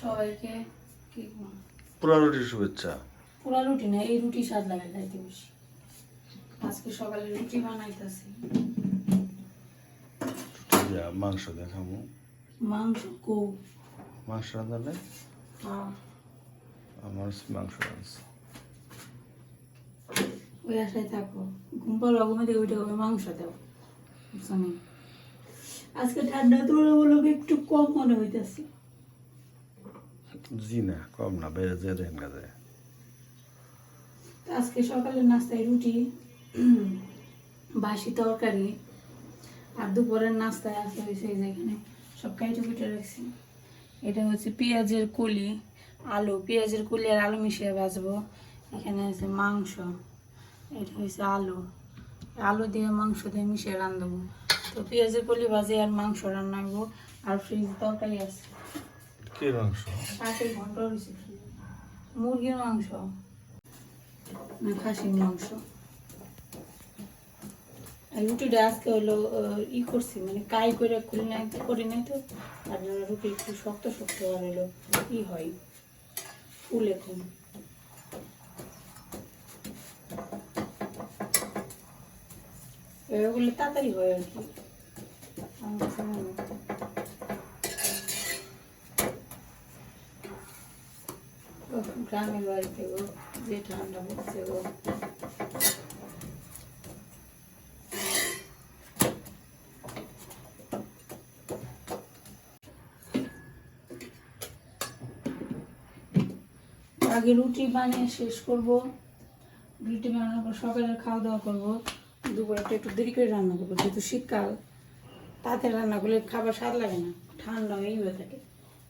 সবাইকে কি পোড়া রুটির শুভেচ্ছা। পুরা রুটি না এই রুটি স্বাদ লাগে খাইতে বেশি। আজকে সকালে রুটি বানাইতেছি। মাংস দেখামু। মাংস কৌ। মাংস রাঁধালে হ্যাঁ। আমার মাংস রাঁধছে ওই আশায় থাকো। ঘুম পাড়ো ঘুমে থেকে উঠে ওই মাংস দাও। আজকে ঠান্ডা বলো একটু কম মনে হইতেছে। জি না কম না, বেড়ে যে দেখেন কাজে আজকে সকালে নাস্তায় রুটি, বাসি তরকারি, আর দুপুরের নাস্তায় আজকে হয়েছে এই যে এখানে সব কাইটে কুটে রাখছি। এটা হচ্ছে পেঁয়াজের কলি, আলু, পেঁয়াজের কলি আর আলু মিশিয়ে ভাজবো। এখানে আছে মাংস, এটা হচ্ছে আলু। আলু দিয়ে মাংস দিয়ে মিশিয়ে রান্ধবো। তো পেঁয়াজের কলি ভাজি আর মাংস রান্নাবো আর ফ্রিজ তরকারি আছে। কি মাংস ঘণ্টা রয়েছে ফ্রিজে মুরগির মাংস। না খাসির মাংস। আর রুটিটা আজকে হলো ই করছি মানে কাই করে খুলে নাই তো করি নাই তো জন্য রুটি একটু শক্ত শক্ত আর হলো ই হয় ফুলে কম এগুলো তাড়াতাড়ি হয় আর কি। আমার কাছে মনে হয়। ওহ, গ্রামের বাড়িতে গো, যে ঠান্ডা পড়ছে গো। আগে রুটি বানিয়ে শেষ করব, রুটি বানানোর পর সকালে খাওয়া দাওয়া করব। দুপুরটা একটু দেরি করে রান্না করব, যেহেতু শীতকাল তাতে রান্না করলে খাবার স্বাদ লাগে না, ঠান্ডা হয়েই হয়ে থাকে,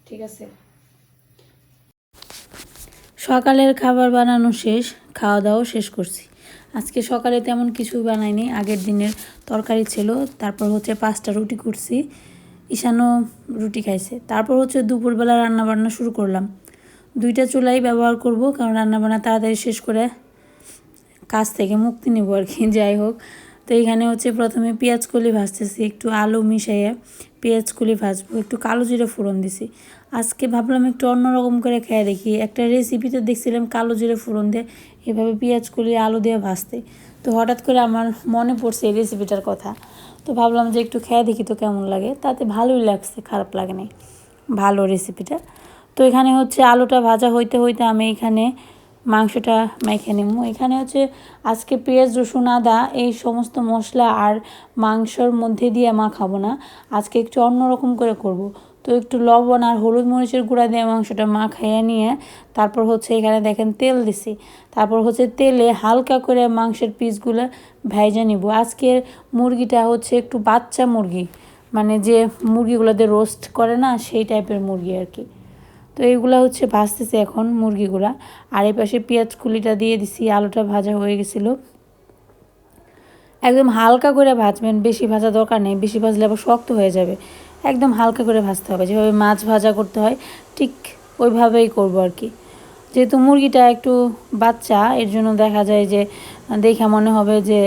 ঠিক আছে? সকালের খাবার বানানো শেষ খাওয়া দাওয়াও শেষ করছি। আজকে সকালে তেমন কিছু বানাইনি, আগের দিনের তরকারি ছিল, তারপর হচ্ছে পাঁচটা রুটি করছি, ঈশানও রুটি খাইছে। তারপর হচ্ছে দুপুরবেলা রান্না বান্না শুরু করলাম। দুইটা চুলাই ব্যবহার করব, কারণ রান্না বান্না তাড়াতাড়ি শেষ করে কাজ থেকে মুক্তি নেব আর কি, যাই হোক। তো এখানে হচ্ছে প্রথমে পেঁয়াজ কলি ভাজতেছি, একটু আলু মিশিয়ে পেঁয়াজ কলি ভাজবো, একটু কালো জিরে ফোড়ন দিছি। আজকে ভাবলাম একটু অন্যরকম করে খেয়ে দেখি। একটা রেসিপিতে দেখছিলাম কালো জিরে ফোড়ন দিয়ে, এভাবে পেঁয়াজ কলি, আলু দিয়ে ভাজতে। তো হঠাৎ করে আমার মনে পড়ছে এই রেসিপিটার কথা। তো ভাবলাম যে একটু খেয়ে দেখি তো কেমন লাগে। তাতে ভালোই লাগছে, খারাপ লাগে নাই। ভালো রেসিপিটা তো এখানে হচ্ছে আলুটা ভাজা হইতে হইতে আমি এখানে মাংসটা মেখে নেব এখানে হচ্ছে আজকে পেঁয়াজ, রসুন, আদা এই সমস্ত মশলা আর মাংসর মধ্যে দিয়ে মাখাবো না। আজকে একটু অন্যরকম করে করব। তো একটু লবণ আর হলুদ মরিচের গুঁড়া দিয়ে মাংসটা মাখাইয়ে নিয়ে তারপর হচ্ছে এখানে দেখেন তেল দিছি। তারপর হচ্ছে তেলে হালকা করে মাংসের পিসগুলো ভেজে নিব। আজকের মুরগিটা হচ্ছে একটু বাচ্চা মুরগি মানে যে মুরগিগুলোতে রোস্ট করে না, সেই টাইপের মুরগি আর কি। তো এইগুলা হচ্ছে ভাজতেছে এখন মুরগিগুলা। আর এই পাশে পেঁয়াজ কুলিটা দিয়ে দিছি, আলুটা ভাজা হয়ে গেছিল। একদম হালকা করে ভাজবেন, বেশি ভাজা দরকার নেই, বেশি ভাজলে আবার শক্ত হয়ে যাবে। একদম হালকা করে ভাজতে হবে। যেভাবে মাছ ভাজা করতে হয়, ঠিক ওইভাবেই করব আর কি। যেহেতু মুরগিটা একটু বাচ্চা, এর জন্য দেখা যায় যে, দেখা মনে হবে যে,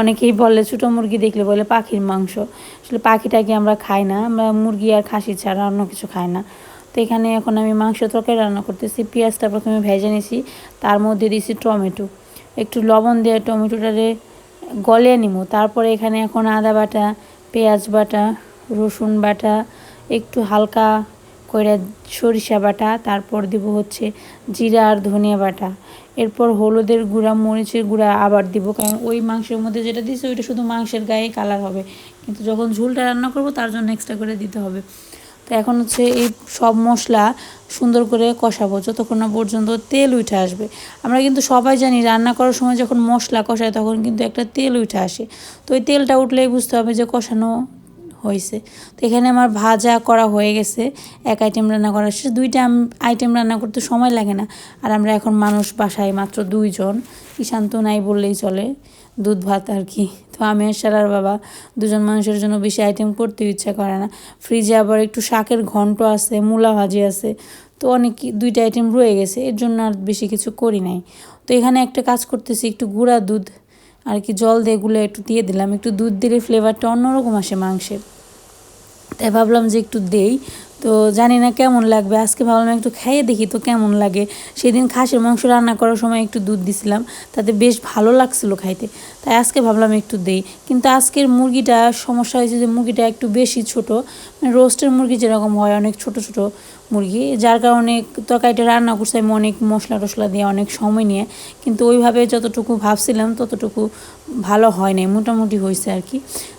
অনেকেই বলে ছোটো মুরগি দেখলে বলে পাখির মাংস। আসলে পাখিটাকে আমরা খাই না, আমরা মুরগি আর খাসি ছাড়া অন্য কিছু খাই না। তো এখানে এখন আমি মাংস তরকারি রান্না করতেছি, পেঁয়াজটা প্রথমে ভেজে নিয়েছি তার মধ্যে দিয়েছি টমেটো। একটু লবণ দিয়ে টমেটোটারে গলে নিব, তারপরে এখানে এখন আদা বাটা, পেঁয়াজ বাটা রসুন বাটা, একটু হালকা করে সরিষা বাটা, তারপর দিব হচ্ছে জিরা আর ধনিয়া বাটা। এরপর হলুদের গুঁড়া, মরিচের গুঁড়া আবার দিব, কারণ ওই মাংসের মধ্যে যেটা দিচ্ছে ওইটা শুধু মাংসের গায়ে কালার হবে। কিন্তু যখন ঝুলটা রান্না করব, তার জন্য এক্সট্রা করে দিতে হবে। তো এখন হচ্ছে এই সব মশলা সুন্দর করে কষাবো, যতক্ষণ না পর্যন্ত তেল উঠে আসবে। আমরা কিন্তু সবাই জানি, রান্না করার সময় যখন মশলা কষায়, তখন কিন্তু একটা তেল উঠে আসে। তো ওই তেলটা উঠলেই বুঝতে হবে যে কষানো হয়েছে তো এখানে আমার ভাজা করা হয়ে গেছে। এক আইটেম রান্না করা শেষ। দুইটা আইটেম রান্না করতে সময় লাগে না। আর আমরা এখন মানুষ বাসায় মাত্র দুইজন। ঈশান্ত নাই বললেই চলে। দুধ, ভাত আর কি। তো আমি আর সারার বাবা দুজন মানুষের জন্য বেশি আইটেম করতে ইচ্ছা করে না। ফ্রিজে আবার একটু শাকের ঘন্ট আছে, মূলা ভাজি আছে। তো অনেক দুইটা আইটেম রয়ে গেছে। এর জন্য আর বেশি কিছু করি নাই। তো এখানে একটা কাজ করতেছি, একটু গুঁড়া দুধ। আর কি জল দিয়ে একটু দিয়ে দিলাম। একটু দুধ দিলে ফ্লেভারটা অন্যরকম আসে মাংসের তাই ভাবলাম যে একটু দেই। তো জানি না কেমন লাগবে, আজকে ভাবলাম একটু খাইয়ে দেখি তো কেমন লাগে। সেদিন খাসির মাংস রান্না করার সময় একটু দুধ দিছিলাম, তাতে বেশ ভালো লাগছিল খাইতে। তাই আজকে ভাবলাম একটু দেই। কিন্তু আজকের মুরগিটা সমস্যা হয়েছে যে মুরগিটা একটু বেশি ছোট মানে রোস্টের মুরগি যেরকম হয়, অনেক ছোট ছোট। মুরগি, যার কারণে তরকারিটা রান্না করছে, আমি অনেক মশলা টশলা দিয়ে অনেক সময় নিয়ে, কিন্তু ওইভাবে যতটুকু ভাবছিলাম ততটুকু ভালো হয় নাই, মোটামুটি হয়েছে আর কি।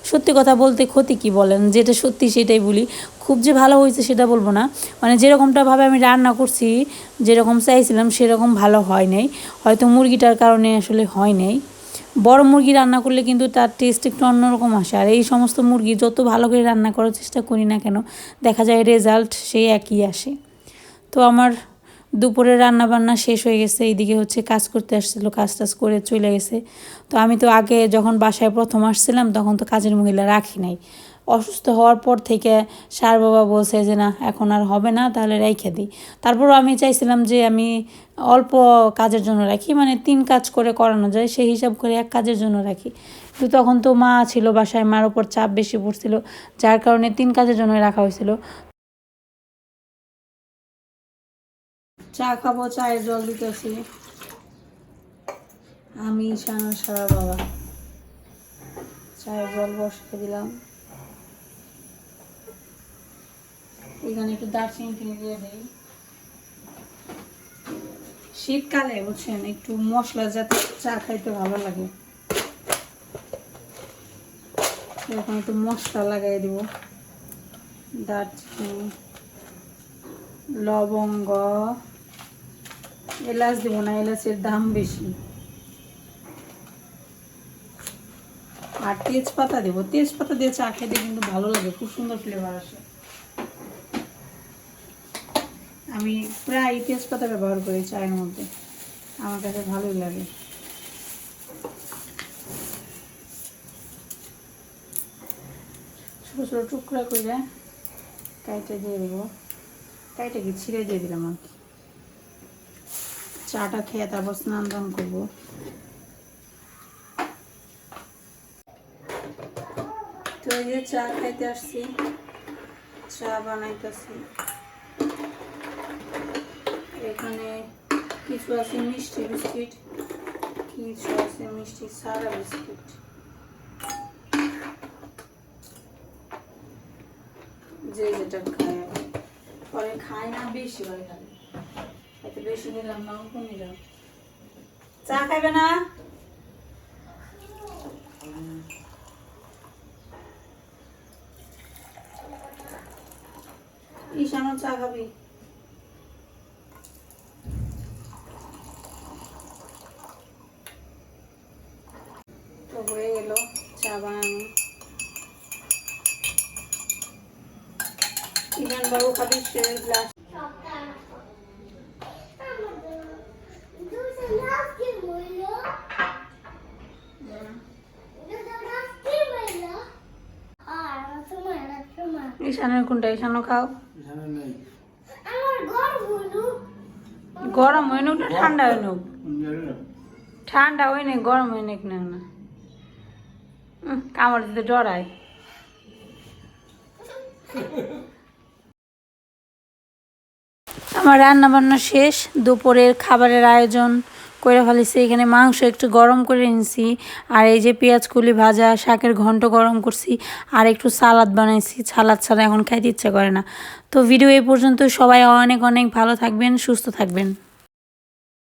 সত্যি কথা বলতে ক্ষতি কি বলেন? যেটা সত্যি সেটাই বলি, খুব যে ভালো হয়েছে সেটা বলব না। মানে যেরকমটা ভাবে আমি রান্না করছি, যেরকম চাইছিলাম সেরকম ভালো হয় নাই। হয়তো মুরগিটার কারণে আসলে হয় নাই। বড় মুরগি রান্না করলে কিন্তু তার টেস্ট একটু অন্যরকম আসে। আর এই সমস্ত মুরগি যত ভালো করে রান্না করার চেষ্টা করি না কেন, দেখা যায় রেজাল্ট সেই একই আসে। তো আমার দুপুরে রান্না বান্না শেষ হয়ে গেছে, এইদিকে হচ্ছে কাজ করতে আসছিল, কাজ টাজ করে চলে গেছে। তো আমি তো আগে যখন বাসায় প্রথম আসছিলাম, তখন তো কাজের মহিলা রাখি নাই। অসুস্থ হওয়ার পর থেকে সার বাবা বলছে যে, না, এখন আর হবে না, তাহলে রেখে দিই। তারপরও আমি চাইছিলাম যে, আমি অল্প কাজের জন্য রাখি মানে তিন কাজ করে করানো যায়, সেই হিসাব করে এক কাজের জন্য রাখি। কিন্তু তখন তো মা ছিল বাসায়, মার ওপর চাপ বেশি পড়ছিল, যার কারণে তিন কাজের জন্য রাখা হয়েছিল। চা খাব, চায়ের জল দিতেছি। আমি সারা বাবা। চায়ের জল বসতে দিলাম। এখানে একটু দারচিনি কিনে দিয়ে দিই। শীতকালে, বুঝছেন, একটু মশলা যাতে চা খাইতে ভালো লাগে। এরকম একটু মশলা লাগাই দিব। দারচিনি, লবঙ্গ, এলাচ দেবো না, এলাচের দাম বেশি। আর তেজপাতা দেবো। তেজপাতা দিয়ে চা খেতে কিন্তু ভালো লাগে, খুব সুন্দর ফ্লেভার আসে। আমি প্রায় তেজপাতা ব্যবহার করি চায়ের মধ্যে। আমার কাছে ভালোই লাগে। ছোটো ছোটো টুকরা করে কাইটে দিয়ে দেবো। কাইটে কি ছিঁড়ে দিয়ে দিলাম আর কি। চাটা খেয়ে তারপর স্নান দান করব। তো এই যে চা খাইতে আসছি, চা বানাইতেছি। এখানে কিছু আছে মিষ্টি বিস্কিট, কিছু আছে মিষ্টি সারা বিস্কিট। যে যেটা খায় পরে খায় না, বেশি হয় খালি এত বেশি নিলাম না, অল্প নিলাম। চা খাইবে না? ঈশানও চা খাবি তো হয়ে গেল চা বানানো ঈশান বাবু খাবি স্টিলের গ্লাস। ঈশানের কোনটা? ঈশানও খাও। গরম হয় না ঠান্ডা হয় না ঠান্ডা হয় না গরম হয় না না। কামড় দিতে ডরায়। আমার রান্না বান্না শেষ, দুপুরের খাবারের আয়োজন করে ফেলেছি। এখানে মাংস একটু গরম করে নিছি আর এই যে পেঁয়াজ কুলি ভাজা, শাকের ঘন্ট গরম করছি, আর একটু সালাদ বানাইছি। সালাদ ছাড়া এখন খাইতে ইচ্ছা করে না। তো ভিডিও এই পর্যন্ত সবাই অনেক অনেক ভালো থাকবেন, সুস্থ থাকবেন।